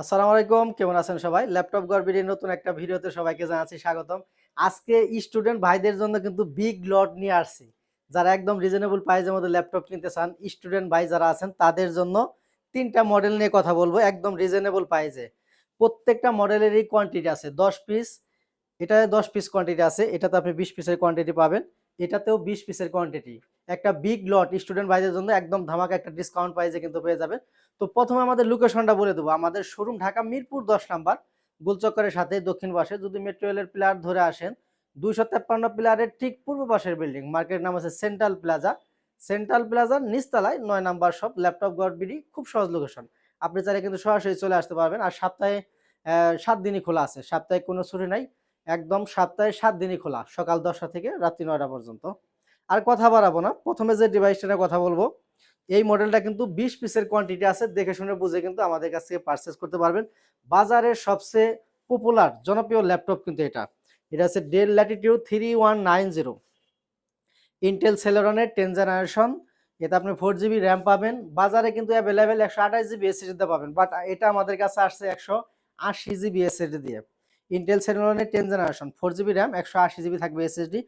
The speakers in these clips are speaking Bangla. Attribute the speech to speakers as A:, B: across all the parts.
A: আসসালামু আলাইকুম, কেমন আছেন সবাই? ল্যাপটপ গড়বিডির নতুন একটা ভিডিওতে সবাইকে জানাচ্ছি স্বাগতম। আজকে স্টুডেন্ট ভাইদের জন্য কিন্তু বিগ লট নিয়ে আসছি। যারা একদম রিজনেবল প্রাইসের মধ্যে ল্যাপটপ কিনতে চান স্টুডেন্ট ভাই যারা আছেন, তাদের জন্য তিনটা মডেল নিয়ে কথা বলব একদম রিজনেবল প্রাইসে প্রত্যেকটা মডেলেরই কোয়ান্টিটি আছে, দশ পিস এটা দশ পিস কোয়ান্টিটি আছে, এটাতে আপনি বিশ পিসের কোয়ান্টিটি পাবেন। এটাতেও বিশ পিসের কোয়ান্টিটি একটা বিগ লট স্টুডেন্ট ভাইদের জন্য একদম ধামাকা একটা ডিসকাউন্ট প্রাইসে কিন্তু পেয়ে যাবেন। তো প্রথমে আমাদের লোকেশনটা বলে দেবো। আমাদের শোরুম ঢাকা মিরপুর দশ নাম্বার, গোলচক্করের সাথে দক্ষিণ পাশে। যদি মেট্রো রেলের প্লেয়ার ধরে আসেন, দুইশো তেপ্পান্ন প্লেয়ারের ঠিক পূর্ব পাশের বিল্ডিং মার্কেট নাম আছে সেন্ট্রাল প্লাজা সেন্ট্রাল প্লাজার নিচতলায় নয় নাম্বার শপ ল্যাপটপ গড়বিডি খুব সহজ লোকেশন আপনি চাইলে কিন্তু সরাসরি চলে আসতে পারবেন। আর সপ্তাহে সাত দিনই খোলা আছে। সাপ্তাহে কোনো ছুটি নাই। একদম সপ্তাহে সাত দিনই খোলা, সকাল দশটা থেকে রাত্রি নয়টা পর্যন্ত। আর কথা বাড়াবো না, প্রথমে যে ডিভাইসটা নিয়ে কথা বলব, এই মডেলটা কিন্তু বিশ পিসের কোয়ান্টিটি আছে, দেখে শুনে বুঝে কিন্তু আমাদের কাছ থেকে পারচেস করতে পারবেন। বাজারের সবচেয়ে পপুলার জনপ্রিয় ল্যাপটপ কিন্তু এটা। এটা হচ্ছে Dell Latitude three one nine zero Intel সেলেরনের ten generation এতে আপনি ফোর জিবি র্যাম পাবেন। বাজারে কিন্তু অ্যাভেলেবেল একশো আঠাশ জিবি এসএসডিতে পাবেন বাট এটা আমাদের কাছে আসছে একশো আশি জিবি এসএসডি দিয়ে। Intel সেলেরনের ten generation four GB RAM একশো আশি জিবি থাকবে এসএসডি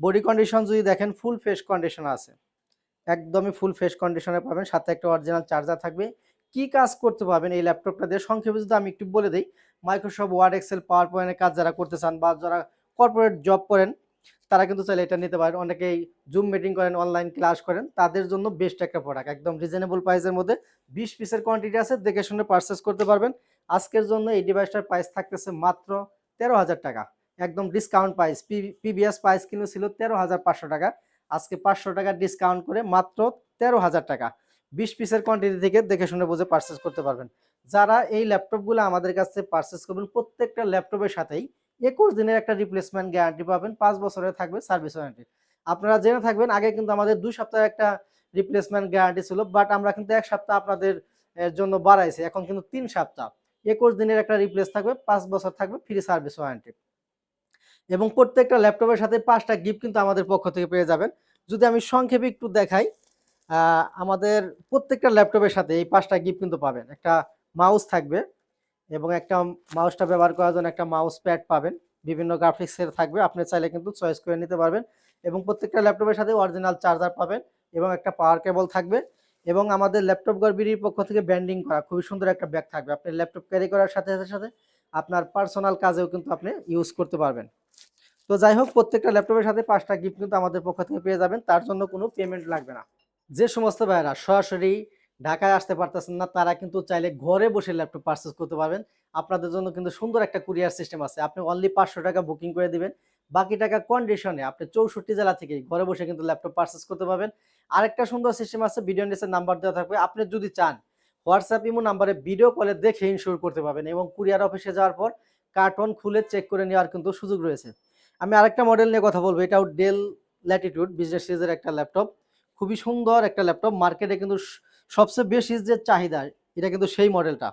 A: বডি কন্ডিশন যদি দেখেন ফুল ফ্রেশ কন্ডিশন আছে। একদমই ফুল ফ্রেশ কন্ডিশনে পাবেন, সাথে একটা অরিজিনাল চার্জার থাকবে। কি কাজ করতে পারবেন এই ল্যাপটপটা দিয়ে? সংক্ষেপে যদি আমি একটু বলে দিই মাইক্রোসফট ওয়ার্ড এক্সেল পাওয়ার পয়েন্টের কাজ যারা করতে চান বা যারা কর্পোরেট জব করেন, তারা কিন্তু চাইলে এটা নিতে পারেন। অনেকেই জুম মিটিং করেন অনলাইন ক্লাস করেন, তাদের জন্য বেস্ট একটা প্রোডাক্ট একদম রিজনেবল প্রাইসের মধ্যে। বিশ পিসের কোয়ান্টিটি আছে, দেখে শুনে পারচেস করতে পারবেন। আজকের জন্য এই ডিভাইসটার প্রাইস থাকতেছে মাত্র তেরো হাজার টাকা। একদম ডিসকাউন্ট প্রাইস পিবিএস প্রাইস কিন্তু ছিল তেরো হাজার পাঁচশো টাকা। আজকে পাঁচশো টাকা ডিসকাউন্ট করে মাত্র তেরো হাজার টাকা। বিশ পিসের কোয়ান্টিটি থেকে দেখে শুনে বুঝে পারচেস করতে পারবেন। যারা এই ল্যাপটপগুলো আমাদের কাছ পারচেস করবেন, প্রত্যেকটা ল্যাপটপের সাথেই একুশ দিনের একটা রিপ্লেসমেন্ট গ্যারান্টি পাবেন, পাঁচ বছরের থাকবে সার্ভিস ওয়ারেন্টি আপনারা জেনে থাকবেন, আগে কিন্তু আমাদের দুই সপ্তাহের একটা রিপ্লেসমেন্ট গ্যারান্টি ছিল বাট আমরা কিন্তু এক সপ্তাহ আপনাদের জন্য বাড়াইছি। এখন কিন্তু তিন সপ্তাহ। একুশ দিনের একটা রিপ্লেস থাকবে, পাঁচ বছর থাকবে ফ্রি সার্ভিস ওয়ারেন্টি এবং প্রত্যেকটা ল্যাপটপের সাথে পাঁচটা গিফট কিন্তু আমাদের পক্ষ থেকে পেয়ে যাবেন। যদি আমি সংক্ষেপে একটু দেখাই আমাদের প্রত্যেকটা ল্যাপটপের সাথে এই পাঁচটা গিফট কিন্তু পাবেন। একটা মাউস থাকবে এবং একটা মাউসটা ব্যবহার করার জন্য একটা মাউস প্যাড পাবেন। বিভিন্ন গ্রাফিক্সের থাকবে, আপনি চাইলে কিন্তু চয়েস করে নিতে পারবেন। এবং প্রত্যেকটা ল্যাপটপের সাথে অরিজিনাল চার্জার পাবেন এবং একটা পাওয়ার কেবল থাকবে। এবং আমাদের ল্যাপটপ গড়বিড়ির পক্ষ থেকে ব্যান্ডিং করা খুবই সুন্দর একটা ব্যাগ থাকবে। আপনি ল্যাপটপ ক্যারি করার সাথে সাথে আপনার পার্সোনাল কাজেও কিন্তু আপনি ইউজ করতে পারবেন। তো যাই হোক, প্রত্যেকটা ল্যাপটপের সাথে পাঁচটা গিফট কিন্তু আমাদের পক্ষ থেকে পেয়ে যাবেন। তার জন্য কোনো পেমেন্ট লাগবে না। যে সমস্ত ভাইয়েরা সরাসরি ঢাকায় আসতে পারতেছেন না, তারা কিন্তু চাইলে ঘরে বসে ল্যাপটপ পারচেস করতে পারবেন। আপনাদের জন্য কিন্তু সুন্দর একটা কুরিয়ার সিস্টেম আছে। আপনি অনলি পাঁচশো টাকা বুকিং করে দিবেন। বাকি টাকা কন্ডিশনে আপনি চৌষট্টি জেলা থেকে ঘরে বসে কিন্তু ল্যাপটপ পারচেস করতে পারবেন। আরেকটা সুন্দর সিস্টেম আছে ভিডিও নিচের নাম্বার দেওয়া থাকবে। আপনি যদি চান হোয়াটসঅ্যাপ ইমো নাম্বারে ভিডিও কলে দেখে ইনশিওর করতে পারবেন এবং কুরিয়ার অফিসে যাওয়ার পর কার্টন খুলে চেক করে নেওয়ার কিন্তু সুযোগ রয়েছে। আমি আরেকটা মডেল নিয়ে কথা বলব, এটাও ডেল ল্যাটিটিউড বিজনেস সিরিজের একটা ল্যাপটপ খুবই সুন্দর একটা ল্যাপটপ মার্কেটে কিন্তু সবচেয়ে বেশি যে চাহিদা, এটা কিন্তু সেই মডেলটা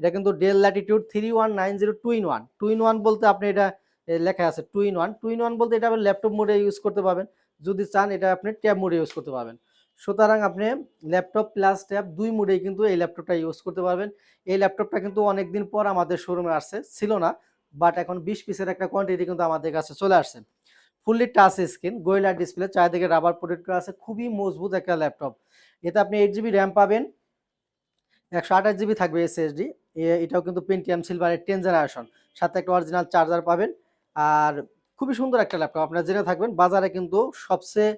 A: এটা কিন্তু Dell Latitude three one nine zero two in one two in one বলতে আপনি এটা লেখা আছে two in one two in one বলতে এটা আপনি ল্যাপটপ মোডে ইউজ করতে পারবেন। যদি চান এটা আপনি ট্যাব মোডে ইউজ করতে পারবেন। সুতরাং আপনি ল্যাপটপ প্লাস ট্যাব দুই মোডেই কিন্তু এই ল্যাপটপটা ইউজ করতে পারবেন। এই ল্যাপটপটা কিন্তু অনেক দিন পর আমাদের শোরুমে আসছে। ছিল না বাট এখন বিশ পিসের একটা কোয়ান্টিটি কিন্তু আমাদের কাছে চলে আসছে। ফুললি টাচ স্ক্রিন গোয়েলা ডিসপ্লে চারিদিকে রাবার প্রোটেক্ট করা আছে। খুবই মজবুত একটা ল্যাপটপ এতে আপনি এইট জিবি র্যাম পাবেন। একশো আঠাশ জিবি থাকবে এসএসডি এটাও কিন্তু পেন্টিয়াম সিলভারের টেন জেনারেশন সাথে একটা অরিজিনাল চার্জার পাবেন। আর খুবই সুন্দর একটা ল্যাপটপ আপনারা জেনে থাকবেন। বাজারে কিন্তু সবচেয়ে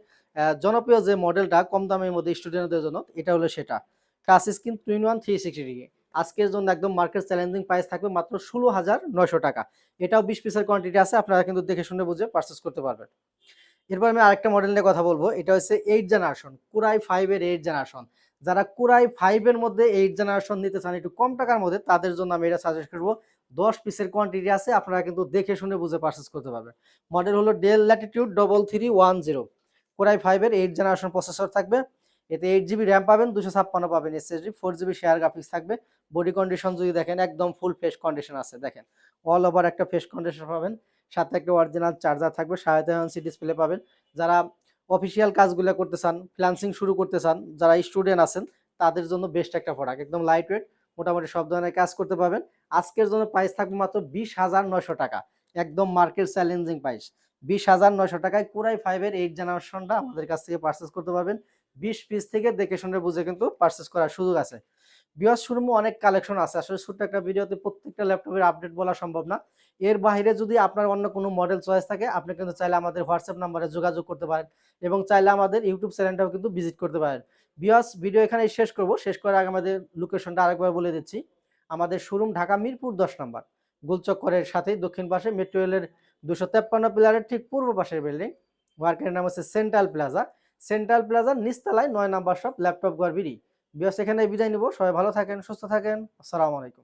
A: জনপ্রিয় যে মডেলটা কম দামের মধ্যে স্টুডেন্টদের জন্য, এটা হলো সেটা। Touch screen twin one three sixty degree আজকের জন্য একদম মার্কেট চ্যালেঞ্জিং প্রাইস থাকবে মাত্র ষোলো হাজার নয়শো টাকা। এটাও বিশ পিসের কোয়ান্টিটি আছে, আপনারা কিন্তু দেখে শুনে বুঝে পারচেস করতে পারবেন। এরপর আমি আরেকটা মডেল নিয়ে কথা বলব। এটা হচ্ছে এইট জেনারেশন কুরাই ফাইভের এইট জেনারেশন যারা কুরাই ফাইভের মধ্যে এইট জেনারেশন নিতে চান, একটু কম টাকার মধ্যে তাদের জন্য আমি এটা সাজেস্ট করব। দশ পিসের কোয়ান্টিটি আছে, আপনারা কিন্তু দেখে শুনে বুঝে পারচেস করতে পারবেন। মডেল হলো Dell Latitude double three one zero core i ফাইভের এইট জেনারেশন প্রসেসর থাকবে। এতে এইট জিবি র্যাম পাবেন, দুশো ছাপ্পান্ন পাবেন SSD four GB share graphics থাকবে। বডি কন্ডিশন যদি দেখেন, একদম ফুল ফ্রেশ কন্ডিশন আছে, দেখেন। অল ওভার একটা ফ্রেশ কন্ডিশন পাবেন। সাথে একটা অরিজিনাল চার্জার থাকবে সাড়ে ইঞ্চি ডিসপ্লে পাবেন। যারা অফিসিয়াল কাজগুলো করতে চান ফ্রিলান্সিং শুরু করতে চান, যারা স্টুডেন্ট আছেন, তাদের জন্য বেস্ট একটা প্রোডাক্ট একদম লাইট ওয়েট মোটামুটি সব ধরনের কাজ করতে পারবেন। আজকের জন্য প্রাইস থাকবে মাত্র বিশ হাজার নয়শো টাকা। একদম মার্কেট চ্যালেঞ্জিং প্রাইস বিশ হাজার নয়শো টাকায় কুরাই ফাইভের এইট জেনারেশনটা আমাদের কাছ থেকে পারচেস করতে পারবেন। বিশ পিস থেকে দেখে শুনে বুঝে কিন্তু পারচেস করার সুযোগ আছে। বিয়াস শোরুমে অনেক কালেকশন আছে। আসলে ছোট্ট একটা ভিডিওতে প্রত্যেকটা ল্যাপটপের আপডেট বলা সম্ভব না। এর বাইরে যদি আপনার অন্য কোনো মডেল চয়েস থাকে, আপনি কিন্তু চাইলে আমাদের হোয়াটসঅ্যাপ নাম্বারে যোগাযোগ করতে পারেন এবং চাইলে আমাদের ইউটিউব চ্যানেলটাও কিন্তু ভিজিট করতে পারেন। বিয়াস ভিডিও এখানে শেষ করব। শেষ করার আগে আমাদের লোকেশনটা আরেকবার বলে দিচ্ছি। আমাদের শোরুম ঢাকা মিরপুর দশ নম্বর। গোলচক্করের সাথে দক্ষিণ পাশে মেট্রো রেলের দুশো তেপ্পান্ন পিলারের ঠিক পূর্ব পাশের বিল্ডিং। ওয়ার্কের নাম হচ্ছে সেন্ট্রাল প্লাজা। সেন্ট্রাল প্লাজার নিচতলায় নয় নাম্বার সব ল্যাপটপ গড় বিড়ি। বিয়স এখানে বিদায় নিব। সবাই ভালো থাকেন, সুস্থ থাকেন। আসসালামু আলাইকুম।